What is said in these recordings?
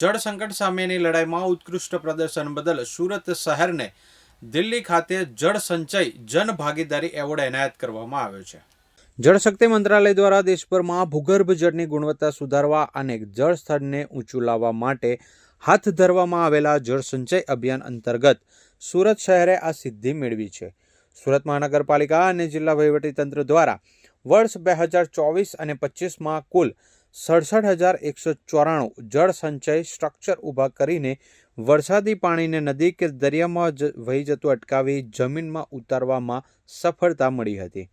જળ સંકટ સામેની લડાઈમાં ઉત્કૃષ્ટ પ્રદર્શન બદલ સુરત શહેરને દિલ્હી ખાતે જળ સંચય જન ભાગીદારી એવોર્ડ એનાયત કરવામાં આવ્યો છે. જળશક્તિ મંત્રાલય દ્વારા દેશભરમાં ભૂગર્ભ જળની ગુણવત્તા સુધારવા અને જળ સ્તરને ઊંચું લાવવા માટે હાથ ધરવામાં આવેલા જળ સંચય અભિયાન અંતર્ગત સુરત શહેરે આ સિદ્ધિ મેળવી છે. સુરત મહાનગરપાલિકા અને જિલ્લા વહીવટીતંત્ર દ્વારા વર્ષ બે હજાર ચોવીસ અને પચીસમાં કુલ સડસઠ હજાર એકસો ચોરાણું જળ સંચય સ્ટ્રક્ચર ઊભા કરીને વરસાદી પાણીને નદી કે દરિયામાં જ વહી જતું અટકાવી જમીનમાં ઉતારવામાં સફળતા મળી હતી.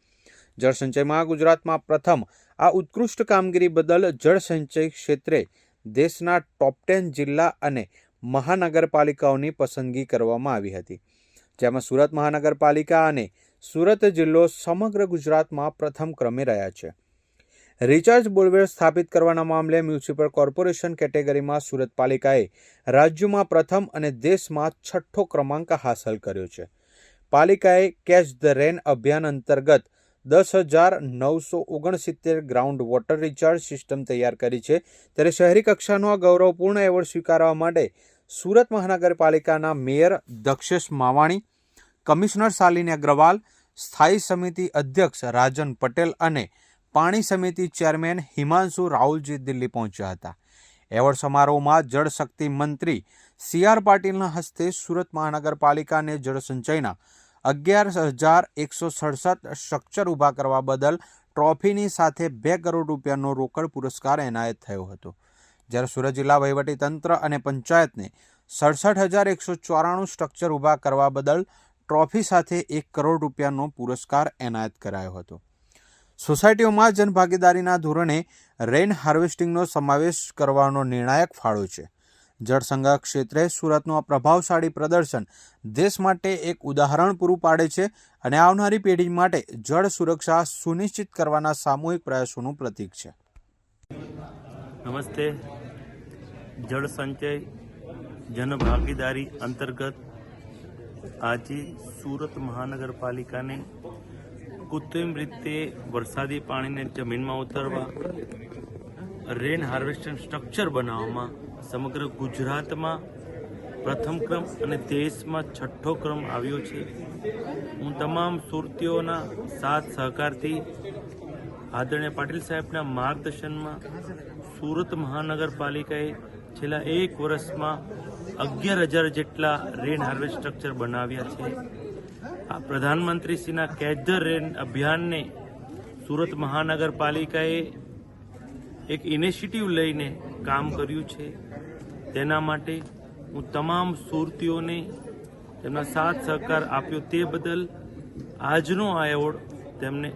જળસંચયમાં ગુજરાતમાં પ્રથમ આ ઉત્કૃષ્ટ કામગીરી બદલ જળસંચય ક્ષેત્રે દેશના ટોપ ટેન જિલ્લા અને મહાનગરપાલિકાઓની પસંદગી કરવામાં આવી હતી. જેમાં સુરત મહાનગરપાલિકા અને સુરત જિલ્લો સમગ્ર ગુજરાતમાં પ્રથમ ક્રમે રહ્યા છે. રિચાર્જ બોરવેલ સ્થાપિત કરવાના મામલે મ્યુનિસિપલ કોર્પોરેશન કેટેગરીમાં સુરત પાલિકાએ રાજ્યમાં પ્રથમ અને દેશમાં છઠ્ઠો ક્રમાંક હાંસલ કર્યો છે. પાલિકાએ કેચ ધ રેન અભિયાન અંતર્ગત દસ હજાર નવસો ઓગણસિત્તેર ગ્રાઉન્ડ વોટર રિચાર્જ સિસ્ટમ તૈયાર કરી છે. ત્યારે શહેરી કક્ષાનો આ ગૌરવપૂર્ણ એવોર્ડ સ્વીકારવા માટે સુરત મહાનગરપાલિકાના મેયર દક્ષેશ માવાણી, કમિશનર શાલિની અગ્રવાલ, સ્થાયી સમિતિ અધ્યક્ષ રાજન પટેલ અને પાણી સમિતિ ચેરમેન હિમાંશુ રાહુલજી દિલ્હી પહોંચ્યા હતા. એવોર્ડ સમારોહમાં જળશક્તિ મંત્રી સી આર પાટીલના હસ્તે સુરત મહાનગરપાલિકાને જળસંચયના અગિયાર હજાર એકસો સડસઠ સ્ટ્રક્ચર ઊભા કરવા બદલ ટ્રોફીની સાથે બે કરોડ રૂપિયાનો રોકડ પુરસ્કાર એનાયત થયો હતો. જ્યારે સુરત જિલ્લા વહીવટીતંત્ર અને પંચાયતને સડસઠ હજાર એકસો ચોરાણું સ્ટ્રક્ચર ઊભા કરવા બદલ ટ્રોફી સાથે એક કરોડ રૂપિયાનો પુરસ્કાર એનાયત કરાયો હતો. સોસાયટીઓમાં જનભાગીદારીના ધોરણે રેઇન હાર્વેસ્ટિંગનો સમાવેશ કરવાનો નિર્ણાયક ફાળો છે. જળસંગ્રહ ક્ષેત્રે સુરતનું આ પ્રભાવશાળી પ્રદર્શન દેશ માટે એક ઉદાહરણ પૂરું પાડે છે અને આવનારી પેઢી માટે જળ સુરક્ષા સુનિશ્ચિત કરવાના સામૂહિક પ્રયાસોનું પ્રતીક છે. નમસ્તે. જળ સંચય જનભાગીદારી અંતર્ગત આજે સુરત મહાનગરપાલિકાને કૃત્રિમ રીતે વરસાદી પાણીને જમીનમાં ઉતરવા રેન હાર્વેસ્ટિંગ સ્ટ્રક્ચર બનાવવામાં સમગ્ર ગુજરાતમાં પ્રથમ ક્રમ અને દેશમાં છઠ્ઠો ક્રમ આવ્યો છે. હું તમામ સુરતીઓના સાથ સહકારથી આદરણીય પાટીલ સાહેબના માર્ગદર્શનમાં સુરત મહાનગરપાલિકાએ છેલ્લા એક વર્ષમાં અગિયાર હજાર જેટલા રેન હાર્વેસ્ટ સ્ટ્રક્ચર બનાવ્યા છે. આ પ્રધાનમંત્રીશ્રીના કેચ ધ રેન અભિયાનને સુરત મહાનગરપાલિકાએ એક ઇનિશિયેટિવ લઈને કામ કર્યું છે. તેના માટે હું તમામ સુરતીઓને તેમના સાથ સહકાર આપ્યો તે બદલ આજનો આ એવોર્ડ તેમને